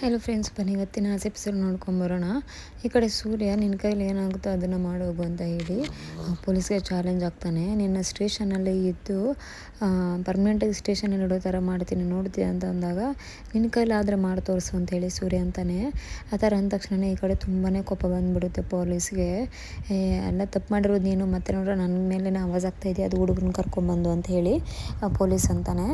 Hello friends ಬನ್ನಿ, ಇವತ್ತಿನ episode ನೋಡ್ಕೊಂಬರೋಣ ಈ ಕಡೆ ಸೂರ್ಯ ನಿನ್ನ ಕೈಲಿ ಏನಾಗುತ್ತೋ ಅದನ್ನು ಮಾಡೋಗು ಅಂತ ಹೇಳಿ ಪೊಲೀಸ್ಗೆ ಚಾಲೆಂಜ್ ಆಗ್ತಾನೆ. ನಿನ್ನ ಸ್ಟೇಷನಲ್ಲಿ ಇದ್ದು ಪರ್ಮನೆಂಟಾಗಿ ಸ್ಟೇಷನಲ್ಲಿ ಇಡೋ ಥರ ಮಾಡ್ತೀನಿ, ನೋಡ್ತೀಯ ಅಂತ ಅಂದಾಗ, ನಿನ್ನ ಕೈಲಾದರೆ ಮಾಡಿ ತೋರಿಸು ಅಂತ ಹೇಳಿ ಸೂರ್ಯ ಅಂತಾನೆ. ಆ ಥರ ಅಂದ ತಕ್ಷಣ ಈ ಕಡೆ ತುಂಬಾ ಕೋಪ ಬಂದುಬಿಡುತ್ತೆ ಪೊಲೀಸ್ಗೆ ಎಲ್ಲ ತಪ್ಪು ಮಾಡಿರೋದು ನೀನು, ಮತ್ತೆ ನೋಡ್ರೆ ನನ್ನ ಮೇಲೆ ಆವಾಜ್ ಆಗ್ತಾಯಿದೆ ಅದು ಹುಡುಗನ ಕರ್ಕೊಂಬಂದು ಅಂತ ಹೇಳಿ ಪೊಲೀಸ್ ಅಂತಾನೆ.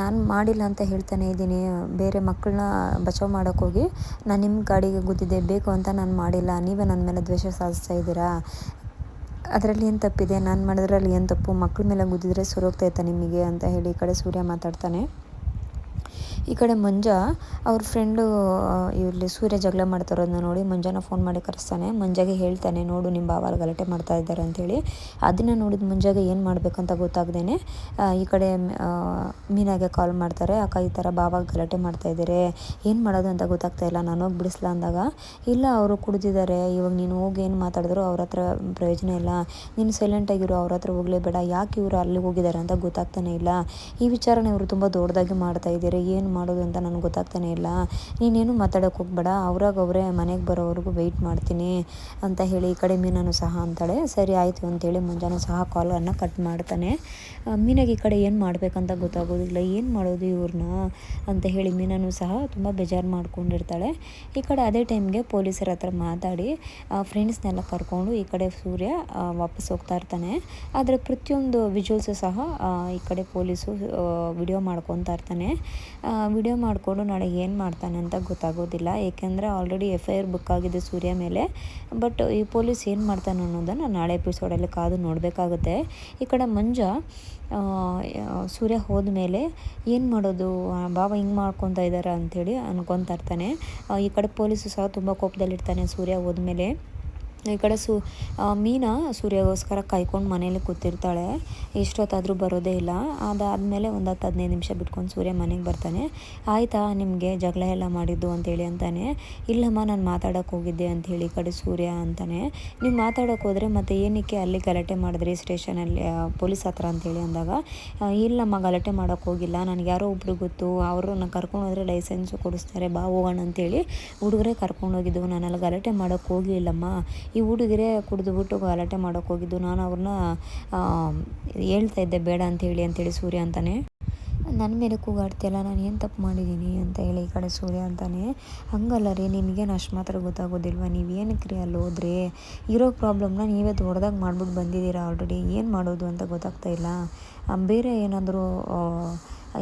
ನಾನು ಮಾಡಿಲ್ಲ ಅಂತ ಹೇಳ್ತಾನೆ ಇದ್ದೀನಿ. ಬೇರೆ ಮಕ್ಕಳನ್ನ ಬಚಾವ್ ಮಾಡೋಕ್ಕೋಗಿ, ನಾನು ನಿಮ್ಮ ಗಾಡಿಗೆ ಗುದ್ದಿದ್ದೆ, ಬೇಕು ಅಂತ ನಾನು ಮಾಡಿಲ್ಲ, ನೀವೇ ನನ್ನ ಮೇಲೆ ದ್ವೇಷ ಸಾಧಿಸ್ತಾ ಇದ್ದೀರಾ? ಅದರಲ್ಲಿ ಏನು ತಪ್ಪಿದೆ? ನಾನು ಮಾಡಿದ್ರಲ್ಲಿ ಏನು ತಪ್ಪು? ಮಕ್ಕಳ ಮೇಲೆ ಗುದ್ದಿದ್ರೆ ಸರೋಗ್ತಾಯ್ತಾ ನಿಮಗೆ ಅಂತ ಹೇಳಿ ಈ ಕಡೆ ಸೂರ್ಯ ಮಾತಾಡ್ತಾನೆ. ಈ ಕಡೆ ಮಂಜ, ಅವ್ರ ಫ್ರೆಂಡು ಇಲ್ಲಿ ಸೂರ್ಯ ಜಗಳ ಮಾಡ್ತಾರೋದನ್ನ ನೋಡಿ ಮಂಜಾನ ಫೋನ್ ಮಾಡಿ ಕರೆಸ್ತಾನೆ. ಮಂಜಾಗೆ ಹೇಳ್ತಾನೆ, ನೋಡು ನಿಮ್ಮ ಬಾವ ಗಲಾಟೆ ಮಾಡ್ತಾ ಇದ್ದಾರೆ ಅಂಥೇಳಿ ಅದನ್ನು ನೋಡಿದ ಮಂಜಾಗೆ ಏನು ಮಾಡಬೇಕಂತ ಗೊತ್ತಾಗ್ದೇ ಈ ಕಡೆ ಮೀನಾಗೆ ಕಾಲ್ ಮಾಡ್ತಾರೆ. ಅಕ್ಕ, ಈ ಥರ ಬಾವಾಗ ಗಲಾಟೆ ಮಾಡ್ತಾ ಇದ್ದಾರೆ, ಏನು ಮಾಡೋದು ಅಂತ ಗೊತ್ತಾಗ್ತಾ ಇಲ್ಲ, ನಾನು ಹೋಗಿ ಬಿಡಿಸ್ಲಾ ಅಂದಾಗ. ಇಲ್ಲ, ಅವರು ಕುಡಿದಿದ್ದಾರೆ, ಇವಾಗ ನೀನು ಹೋಗಿ ಏನು ಮಾತಾಡಿದ್ರು ಅವ್ರ ಹತ್ರ ಪ್ರಯೋಜನ ಇಲ್ಲ. ನೀನು ಸೈಲೆಂಟಾಗಿರೋ ಅವ್ರ ಹತ್ರ ಹೋಗಲೇಬೇಡ. ಯಾಕೆ ಇವರು ಅಲ್ಲಿಗೆ ಹೋಗಿದ್ದಾರೆ ಅಂತ ಗೊತ್ತಾಗ್ತಾನೆ ಇಲ್ಲ. ಈ ವಿಚಾರನ ಇವರು ತುಂಬ ದೊಡ್ಡದಾಗಿ ಮಾಡ್ತಾ ಇದ್ದಾರೆ, ಏನು ಮಾಡೋದು ಅಂತ ನನಗೆ ಗೊತ್ತಾಗ್ತಾನೆ ಇಲ್ಲ. ನೀನೇನು ಮಾತಾಡೋಕೆ ಹೋಗ್ಬೇಡ. ಅವ್ರಾಗ ಅವರೇ ಮನೆಗೆ ಬರೋವರೆಗೂ ವೆಯ್ಟ್ ಮಾಡ್ತೀನಿ ಅಂತ ಹೇಳಿ ಈ ಕಡೆ ಮೀನನು ಸಹ ಅಂತಾಳೆ. ಸರಿ ಆಯಿತು ಅಂತೇಳಿ ಮುಂಜಾನೆ ಸಹ ಕಾಲನ್ನು ಕಟ್ ಮಾಡ್ತಾನೆ. ಮೀನಾಗಿ ಈ ಕಡೆ ಏನು ಮಾಡಬೇಕಂತ ಗೊತ್ತಾಗೋದಿಲ್ಲ. ಏನು ಮಾಡೋದು ಇವ್ರನ್ನ ಅಂತ ಹೇಳಿ ಮೀನನು ಸಹ ತುಂಬ ಬೇಜಾರು ಮಾಡ್ಕೊಂಡಿರ್ತಾಳೆ. ಈ ಕಡೆ ಅದೇ ಟೈಮ್ಗೆ ಪೊಲೀಸರ ಹತ್ರ ಮಾತಾಡಿ ಫ್ರೆಂಡ್ಸ್ನೆಲ್ಲ ಕರ್ಕೊಂಡು ಈ ಕಡೆ ಸೂರ್ಯ ವಾಪಸ್ ಹೋಗ್ತಾ ಇರ್ತಾನೆ. ಆದರೆ ಪ್ರತಿಯೊಂದು ವಿಜುವಲ್ಸು ಸಹ ಈ ಕಡೆ ಪೊಲೀಸು ವಿಡಿಯೋ ಮಾಡ್ಕೊತಾ ಇರ್ತಾನೆ. ವಿಡಿಯೋ ಮಾಡಿಕೊಂಡು ನಾಳೆ ಏನು ಮಾಡ್ತಾನೆ ಅಂತ ಗೊತ್ತಾಗೋದಿಲ್ಲ. ಏಕೆಂದರೆ already F I R book ಆಗಿದೆ ಸೂರ್ಯ ಮೇಲೆ. ಬಟ್ ಈ ಪೊಲೀಸ್ ಏನು ಮಾಡ್ತಾನೆ ಅನ್ನೋದನ್ನು ನಾಳೆ ಎಪಿಸೋಡಲ್ಲಿ ಕಾದು ನೋಡಬೇಕಾಗುತ್ತೆ. ಈ ಕಡೆ ಮಂಜ ಸೂರ್ಯ ಹೋದ ಮೇಲೆ ಏನು ಮಾಡೋದು? ಬಾಬಾ ಹಿಂಗೆ ಮಾಡ್ಕೊತಾ ಇದ್ದಾರೆ ಅಂಥೇಳಿ ಅನ್ಕೊತಾ ಇರ್ತಾನೆ. ಈ ಕಡೆ ಪೊಲೀಸು ಸಹ ತುಂಬ ಕೋಪದಲ್ಲಿರ್ತಾನೆ ಸೂರ್ಯ ಹೋದ್ಮೇಲೆ ಈ ಕಡೆ ಸು ಮೀನಾ ಸೂರ್ಯಗೋಸ್ಕರ ಕಾಯ್ಕೊಂಡು ಮನೇಲಿ ಕೂತಿರ್ತಾಳೆ. ಎಷ್ಟೊತ್ತಾದರೂ ಬರೋದೇ ಇಲ್ಲ. ಅದಾದಮೇಲೆ ಒಂದು ಹತ್ತು ಹದಿನೈದು ನಿಮಿಷ ಬಿಟ್ಕೊಂಡು ಸೂರ್ಯ ಮನೆಗೆ ಬರ್ತಾನೆ. ಆಯಿತಾ, ನಿಮಗೆ ಜಗಳ ಎಲ್ಲ ಮಾಡಿದ್ದು? ಅಂತೇಳಿ ಅಂತಾನೆ. ಇಲ್ಲಮ್ಮ, ನಾನು ಮಾತಾಡೋಕೆ ಹೋಗಿದ್ದೆ ಅಂಥೇಳಿ ಈ ಕಡೆ ಸೂರ್ಯ ಅಂತಾನೆ. ನೀವು ಮಾತಾಡೋಕೆ ಹೋದರೆ ಮತ್ತೆ ಏನಕ್ಕೆ ಅಲ್ಲಿ ಗಲಾಟೆ ಮಾಡಿದ್ರಿ ಸ್ಟೇಷನಲ್ಲಿ ಪೊಲೀಸ್ ಹತ್ರ? ಅಂತೇಳಿ ಅಂದಾಗ ಇಲ್ಲಮ್ಮ, ಗಲಾಟೆ ಮಾಡೋಕೆ ಹೋಗಿಲ್ಲ. ನನಗೆ ಯಾರೋ ಒಬ್ರು ಗೊತ್ತು. ಅವ್ರನ್ನ ಕರ್ಕೊಂಡು ಹೋದರೆ ಲೈಸೆನ್ಸು ಕೊಡಿಸ್ತಾರೆ. ಬಾ, ಹೋಗೋಣ ಅಂತೇಳಿ ಹುಡುಗರೇ ಕರ್ಕೊಂಡು ಹೋಗಿದ್ದು ಅಲ್ಲಿ ಗಲಾಟೆ ಮಾಡೋಕೆ ಹೋಗಲಿಲ್ಲಮ್ಮ ಈ ಹುಡುಗರೇ ಕುಡಿದುಬಿಟ್ಟು ಗಲಾಟೆ ಮಾಡೋಕೆ ಹೋಗಿದ್ದು. ನಾನು ಅವ್ರನ್ನ ಹೇಳ್ತಾ ಇದ್ದೆ, ಬೇಡ ಅಂತೇಳಿ ಅಂತೇಳಿ ಸೂರ್ಯ ಅಂತಾನೆ. ನನ್ನ ಮೇಲೆ ಕೂಗಾಡ್ತಿಯಲ್ಲ ನಾನು ಏನು ತಪ್ಪು ಮಾಡಿದ್ದೀನಿ ಅಂತ ಹೇಳಿ ಈ ಕಡೆ ಸೂರ್ಯ ಅಂತಾನೆ. ಹಂಗಲ್ಲ ರೀ ನಿಮಗೇನು ಅಷ್ಟು ಮಾತ್ರ ಗೊತ್ತಾಗೋದಿಲ್ವ? ನೀವು ಏನಕ್ಕೆ ರೀ ಅಲ್ಲಿ ಹೋದ್ರೆ? ಇರೋ ಪ್ರಾಬ್ಲಮ್ನ ನೀವೇ ದೊಡ್ಡದಾಗಿ ಮಾಡ್ಬಿಟ್ಟು ಬಂದಿದ್ದೀರಾ ಆಲ್ರೆಡಿ ಏನು ಮಾಡೋದು ಅಂತ ಗೊತ್ತಾಗ್ತಾ ಇಲ್ಲ. ಬೇರೆ ಏನಾದರೂ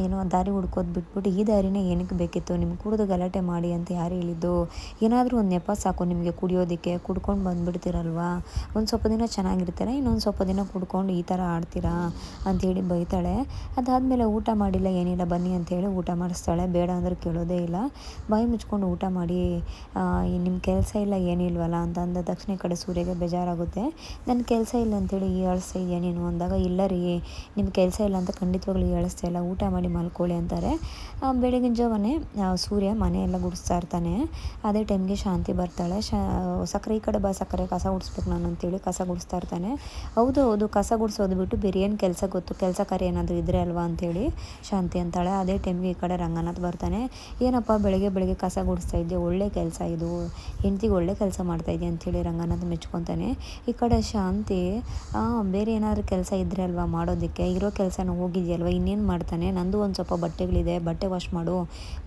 ಏನೋ ದಾರಿ ಹುಡ್ಕೋದು ಬಿಟ್ಬಿಟ್ಟು ಈ ದಾರಿನೇ ಏನಕ್ಕೆ ಬೇಕಿತ್ತು? ನಿಮ್ಗೆ ಕುಡಿದು ಗಲಾಟೆ ಮಾಡಿ ಅಂತ ಯಾರು ಹೇಳಿದ್ದು? ಏನಾದರೂ ಒಂದು ನೆಪ ಸಾಕು ನಿಮಗೆ ಕುಡಿಯೋದಕ್ಕೆ, ಕುಡ್ಕೊಂಡು ಬಂದುಬಿಡ್ತೀರಲ್ವಾ? ಒಂದು ಸ್ವಲ್ಪ ದಿನ ಚೆನ್ನಾಗಿರ್ತೀರ? ಇನ್ನೊಂದು ಸ್ವಲ್ಪ ದಿನ ಕುಡ್ಕೊಂಡು ಈ ಥರ ಆಡ್ತೀರಾ? ಅಂಥೇಳಿ ಬೈತಾಳೆ. ಅದಾದಮೇಲೆ ಊಟ ಮಾಡಿಲ್ಲ, ಏನಿಲ್ಲ, ಬನ್ನಿ ಅಂಥೇಳಿ ಊಟ ಮಾಡಿಸ್ತಾಳೆ. ಬೇಡ ಅಂದ್ರೆ ಕೇಳೋದೇ ಇಲ್ಲ. ಬಾಯಿ ಮುಚ್ಕೊಂಡು ಊಟ ಮಾಡಿ ನಿಮ್ಮ ಕೆಲಸ ಇಲ್ಲ ಏನಿಲ್ವಲ್ಲ ಅಂತ ಅಂದ ತಕ್ಷಣ ಕಡೆ ಸೂರ್ಯಗೆ ಬೇಜಾರಾಗುತ್ತೆ. ನನ್ನ ಕೆಲಸ ಇಲ್ಲ ಅಂಥೇಳಿ ಈ ನೀನು ಅಂದಾಗ, ಇಲ್ಲ ರೀ ನಿಮ್ಮ ಕೆಲಸ ಇಲ್ಲ ಅಂತ ಖಂಡಿತವಾಗ್ಲೂ ಹೇಳಿಸ್ತಾ ಇಲ್ಲ, ಊಟ ಮಾಡಿ ಮಾಡಿ ಮಲ್ಕೊಳ್ಳಿ ಅಂತಾರೆ. ಬೆಳಗಿನ ಜಾವನೇ ಸೂರ್ಯ ಮನೆಯೆಲ್ಲ ಗುಡಿಸ್ತಾ ಇರ್ತಾನೆ. ಅದೇ ಟೈಮ್ಗೆ ಶಾಂತಿ ಬರ್ತಾಳೆ. ಶಾ, ಸಕ್ಕರೆ, ಈ ಕಡೆ ಬಾ ಸಕ್ಕರೆ, ಕಸ ಗುಡಿಸ್ಬೇಕು ನಾನು ಅಂತೇಳಿ ಕಸ ಗುಡಿಸ್ತಾ ಇರ್ತಾನೆ. ಹೌದು ಹೌದು ಕಸ ಗುಡಿಸೋದು ಬಿಟ್ಟು ಬೇರೆ ಕೆಲಸ ಗೊತ್ತು? ಕೆಲಸ ಕಾರ್ಯ ಏನಾದರೂ ಇದ್ರೆ ಅಲ್ವಾ ಅಂತೇಳಿ ಶಾಂತಿ ಅಂತಾಳೆ. ಅದೇ ಟೈಮ್ಗೆ ಈ ಕಡೆ ರಂಗನಾಥ್ ಬರ್ತಾನೆ. ಏನಪ್ಪ, ಬೆಳಗ್ಗೆ ಬೆಳಗ್ಗೆ ಕಸ ಗುಡಿಸ್ತಾ ಇದ್ದೆ ಒಳ್ಳೆ ಕೆಲಸ ಇದು. ಹೆಂಡ್ತಿಗೆ ಒಳ್ಳೆ ಕೆಲಸ ಮಾಡ್ತಾ ಇದೆಯಾ ಅಂಥೇಳಿ ರಂಗನಾಥ್ ಮೆಚ್ಕೊತಾನೆ. ಈ ಕಡೆ ಶಾಂತಿ ಬೇರೆ ಏನಾದರೂ ಕೆಲಸ ಇದ್ರೆ ಅಲ್ವಾ ಮಾಡೋದಕ್ಕೆ? ಇರೋ ಕೆಲಸನ ಹೋಗಿದೆಯಲ್ವ ಇನ್ನೇನು ಮಾಡ್ತಾನೆ? ನನ್ನ ನಂದು ಒಂದು ಸ್ವಲ್ಪ ಬಟ್ಟೆಗಳಿದೆ. ಬಟ್ಟೆ ವಾಶ್ ಮಾಡು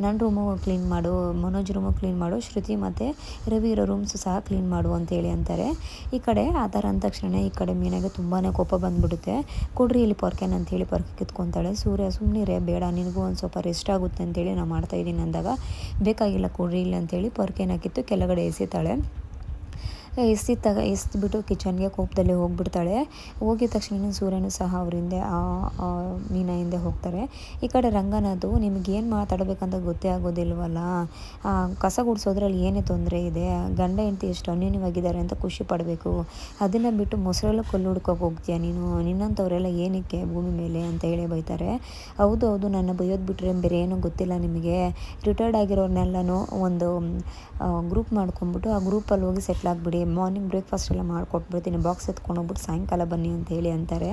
ನನ್ನ ರೂಮು ಕ್ಲೀನ್ ಮಾಡು, ಮನೋಜ್ ರೂಮು ಕ್ಲೀನ್ ಮಾಡು, ಶ್ರುತಿ ಮತ್ತು ರವಿ ಇರೋ ರೂಮ್ಸ್ ಸಹ ಕ್ಲೀನ್ ಮಾಡು ಅಂತೇಳಿ ಅಂತಾರೆ. ಈ ಕಡೆ ಆ ಥರ ಅಂದ ತಕ್ಷಣ ಈ ಕಡೆ ಮೀನಾಗೆ ತುಂಬಾ ಕೋಪ ಬಂದುಬಿಡುತ್ತೆ. ಕೊಡ್ರಿ ಇಲ್ಲಿ ಪೊರ್ಕೆನ್ ಅಂತೇಳಿ ಪೊರ್ಕೆ ಕಿತ್ಕೊತಾಳೆ. ಸೂರ್ಯ ಸುಮ್ಮನಿರೇ ಬೇಡ, ನಿನಗೂ ಒಂದು ಸ್ವಲ್ಪ ರೆಸ್ಟ್ ಆಗುತ್ತೆ ಅಂತೇಳಿ ನಾನು ಮಾಡ್ತಾಯಿದ್ದೀನಿ ಅಂದಾಗ, ಬೇಕಾಗಿಲ್ಲ ಕೊಡ್ರಿ ಇಲ್ಲ ಅಂತೇಳಿ ಪೊರ್ಕೆನ ಕಿತ್ತು ಕೆಳಗಡೆ ಎಸಿತಾಳೆ. ಎಸ್ತಿ ತಗ ಎಸ್ದ್ಬಿಟ್ಟು ಕಿಚನ್ಗೆ ಕೋಪದಲ್ಲಿ ಹೋಗ್ಬಿಡ್ತಾಳೆ. ಹೋಗಿದ ತಕ್ಷಣ ಸೂರ್ಯನು ಸಹ ಅವ್ರ ಹಿಂದೆ ಮೀನಾ ಹಿಂದೆ ಹೋಗ್ತಾರೆ. ಈ ಕಡೆ ರಂಗನದು ನಿಮಗೇನು ಮಾತಾಡಬೇಕಂತ ಗೊತ್ತೇ ಆಗೋದಿಲ್ವಲ್ಲ? ಕಸ ಗುಡಿಸೋದ್ರಲ್ಲಿ ಏನೇ ತೊಂದರೆ ಇದೆ, ಗಂಡ ಹೆಂಡತಿ ಎಷ್ಟು ಅನ್ಯೂನ್ಯವಾಗಿದ್ದಾರೆ ಅಂತ ಖುಷಿ ಪಡಬೇಕು. ಅದನ್ನು ಬಿಟ್ಟು ಮೊಸರೆಲ್ಲ ಕಲ್ಲು ಹುಡ್ಕೋಕೆ ಹೋಗ್ತೀಯ ನೀನು? ನಿನ್ನಂಥವರೆಲ್ಲ ಏನಕ್ಕೆ ಭೂಮಿ ಮೇಲೆ ಅಂತ ಹೇಳಿ ಬೈತಾರೆ. ಹೌದು ಹೌದು, ನನ್ನ ಬೈಯೋದು ಬಿಟ್ಟರೆ ಬೇರೆ ಏನೂ ಗೊತ್ತಿಲ್ಲ ನಿಮಗೆ. ರಿಟೈರ್ಡ್ ಆಗಿರೋರ್ನೆಲ್ಲನೂ ಒಂದು ಗ್ರೂಪ್ ಮಾಡ್ಕೊಂಬಿಟ್ಟು ಆ ಗ್ರೂಪಲ್ಲಿ ಹೋಗಿ ಸೆಟ್ಲ್ ಆಗಿಬಿಡಿ. ಮಾರ್ನಿಂಗ್ ಬ್ರೇಕ್ಫಾಸ್ಟ್ ಎಲ್ಲ ಮಾಡಿಕೊಟ್ಬಿಡ್ತೀನಿ. ಬಾಕ್ಸ್ ಎತ್ಕೊಂಡು ಹೋಗ್ಬಿಟ್ಟು ಸಾಯಂಕಾಲ ಬನ್ನಿ ಅಂತ ಹೇಳಿ ಅಂತಾರೆ.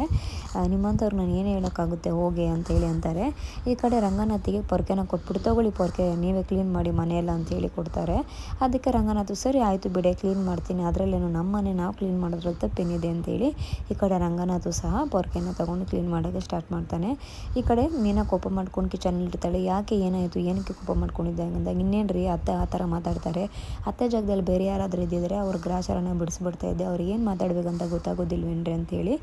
ನಿಮ್ಮಂಥವ್ರು ನಾನು ಏನು ಹೇಳೋಕ್ಕಾಗುತ್ತೆ? ಹೋಗಿ ಅಂತೇಳಿ ಅಂತಾರೆ. ಈ ಕಡೆ ರಂಗನಾಥಿಗೆ ಪೊರ್ಕೆನ ಕೊಟ್ಬಿಟ್ಟು ತಗೊಳ್ಳಿ ಪೊರ್ಕೆ, ನೀವೇ ಕ್ಲೀನ್ ಮಾಡಿ ಮನೆಯೆಲ್ಲ ಅಂತ ಹೇಳಿ ಕೊಡ್ತಾರೆ. ಅದಕ್ಕೆ ರಂಗನಾಥ್, ಸರಿ ಆಯಿತು ಬಿಡೆ ಕ್ಲೀನ್ ಮಾಡ್ತೀನಿ. ಅದರಲ್ಲೇನು ನಮ್ಮ ಮನೆ ನಾವು ಕ್ಲೀನ್ ಮಾಡೋದ್ರಲ್ಲಿ ತಪ್ಪೇನಿದೆ ಅಂತೇಳಿ ಈ ಕಡೆ ರಂಗನಾಥು ಸಹ ಪೊರ್ಕೆನ ತೊಗೊಂಡು ಕ್ಲೀನ್ ಮಾಡೋಕ್ಕೆ ಸ್ಟಾರ್ಟ್ ಮಾಡ್ತಾನೆ. ಈ ಕಡೆ ಮೀನಾ ಕೋಪ ಮಾಡ್ಕೊಂಡು ಕಿಚನಲ್ಲಿ ಇರ್ತಾಳೆ. ಯಾಕೆ ಏನಾಯಿತು? ಏನಕ್ಕೆ ಕೋಪ ಮಾಡ್ಕೊಂಡಿದ್ದೆ? ಅಂದಾಗ ಇನ್ನೇನು ರೀ ಅತ್ತೆ ಆ ಥರ ಮಾತಾಡ್ತಾರೆ. ಅತ್ತೆ ಜಾಗದಲ್ಲಿ ಬೇರೆ ಯಾರಾದರೂ ಇದ್ದಿದ್ರೆ ಅವ್ರ ಗ್ರಾಚಾರನ ಬಿಡಿಸ್ಬಿಡ್ತಾ ಇದ್ದೆ. ಅವ್ರಿಗೆ ಏನು ಮಾತಾಡಬೇಕಂತ ಗೊತ್ತಾಗೋದಿಲ್ವೇನ್ರಿ ಅಂತೇಳಿ.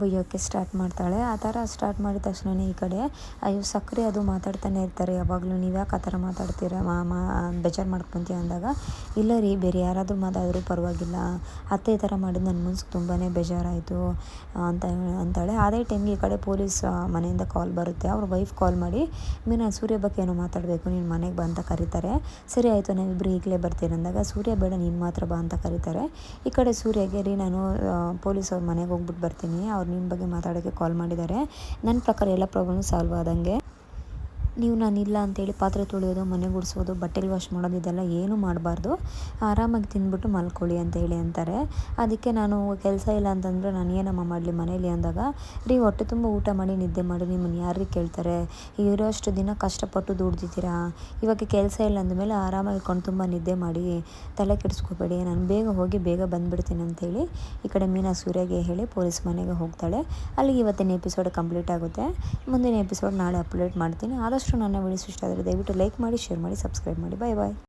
ಬೈಯೋಕ್ಕೆ ಸ್ಟಾರ್ಟ್ ಮಾಡ್ತಾಳೆ. ಆ ಥರ ಸ್ಟಾರ್ಟ್ ಮಾಡಿದ ತಕ್ಷಣವೇ ಈ ಕಡೆ, ಅಯ್ಯೋ ಸಕ್ಕರೆ ಅದು ಮಾತಾಡ್ತಾನೆ ಇರ್ತಾರೆ, ಯಾವಾಗಲೂ ನೀವು ಯಾಕೆ ಆ ಥರ ಮಾತಾಡ್ತೀರ? ಮಾ ಬೇಜಾರು ಮಾಡ್ಕೊತೀಯ? ಅಂದಾಗ, ಇಲ್ಲ ರೀ, ಬೇರೆ ಯಾರಾದರೂ ಮಾತಾದರೂ ಪರವಾಗಿಲ್ಲ. ಅತ್ತೆ ಈ ಥರ ಮಾಡಿದ ನನ್ನ ಮನ್ಸಿಗೆ ತುಂಬಾ ಬೇಜಾರಾಯಿತು ಅಂತ ಅಂತಾಳೆ. ಅದೇ ಟೈಮ್ಗೆ ಈ ಕಡೆ ಪೊಲೀಸ್ ಮನೆಯಿಂದ ಕಾಲ್ ಬರುತ್ತೆ. ಅವ್ರ ವೈಫ್ ಕಾಲ್ ಮಾಡಿ, ಮೀನು, ಸೂರ್ಯ ಬಗ್ಗೆ ಏನೋ ಮಾತಾಡಬೇಕು, ನೀನು ಮನೆಗೆ ಬಾ ಅಂತ ಕರೀತಾರೆ. ಸರಿ ಆಯಿತು ನಾವಿಬ್ಬರು ಈಗಲೇ ಬರ್ತೀನಿ ಅಂದಾಗ, ಸೂರ್ಯ ಬೇಡ, ನೀನು ಮಾತ್ರ ಬಾ ಅಂತ ಕರೀತಾರೆ. ಈ ಕಡೆ ಸೂರ್ಯಗೆ, ರೀ, ನಾನು ಪೊಲೀಸ್ ಅವ್ರ ಮನೆಗೆ ಹೋಗ್ಬಿಟ್ಟು ಬರ್ತೀನಿ. ಅವ್ರು ನಿಮ್ಮ ಬಗ್ಗೆ ಮಾತಾಡೋಕ್ಕೆ ಕಾಲ್ ಮಾಡಿದ್ದಾರೆ. ನನ್ನ ಪ್ರಕಾರ ಎಲ್ಲ ಪ್ರಾಬ್ಲಮ್ ಸಾಲ್ವ್ ಆದಂಗೆ. ನೀವು ನಾನಿಲ್ಲ ಅಂತೇಳಿ ಪಾತ್ರೆ ತೊಳೆಯೋದು, ಮನೆ ಗುಡಿಸೋದು, ಬಟ್ಟೆಲಿ ವಾಶ್ ಮಾಡೋದು, ಇದೆಲ್ಲ ಏನೂ ಮಾಡಬಾರ್ದು. ಆರಾಮಾಗಿ ತಿಂದ್ಬಿಟ್ಟು ಮಲ್ಕೊಳ್ಳಿ ಅಂತ ಹೇಳಿ ಅಂತಾರೆ. ಅದಕ್ಕೆ ನಾನು ಕೆಲಸ ಇಲ್ಲ ಅಂತಂದರೆ ನಾನು ಏನಮ್ಮ ಮಾಡಲಿ ಮನೇಲಿ ಅಂದಾಗ, ರೀ ಹೊಟ್ಟೆ ತುಂಬ ಊಟ ಮಾಡಿ ನಿದ್ದೆ ಮಾಡಿ, ನಿಮ್ಮನ್ನು ಯಾರಿಗೆ ಕೇಳ್ತಾರೆ? ಇರೋಷ್ಟು ದಿನ ಕಷ್ಟಪಟ್ಟು ದುಡ್ದಿದ್ದೀರಾ? ಇವಾಗ ಕೆಲಸ ಇಲ್ಲ ಅಂದಮೇಲೆ ಆರಾಮಾಗಿ ಕೊಂಡು ತುಂಬ ನಿದ್ದೆ ಮಾಡಿ ತಲೆ ಕೆಡಿಸ್ಕೋಬೇಡಿ, ನಾನು ಬೇಗ ಹೋಗಿ ಬೇಗ ಬಂದುಬಿಡ್ತೀನಿ ಅಂತೇಳಿ ಈ ಕಡೆ ಮೀನಾ ಸೂರ್ಯಗೆ ಹೇಳಿ ಪೊಲೀಸ್ ಮನೆಗೆ ಹೋಗ್ತಾಳೆ. ಅಲ್ಲಿಗೆ ಇವತ್ತಿನ ಎಪಿಸೋಡ್ ಕಂಪ್ಲೀಟ್ ಆಗುತ್ತೆ. ಮುಂದಿನ ಎಪಿಸೋಡ್ ನಾಳೆ ಅಪ್ಲೋಡ್ ಮಾಡ್ತೀನಿ. ಆದಷ್ಟು ನನ್ನ ವಿಡಿಯೋಸ್ ಇಷ್ಟ ಆದರೆ ದಯವಿಟ್ಟು ಲೈಕ್ ಮಾಡಿ ಶೇರ್ ಮಾಡಿ ಸಬ್ಸ್ಕ್ರೈಬ್ ಮಾಡಿ. ಬಾಯ್ ಬಾಯ್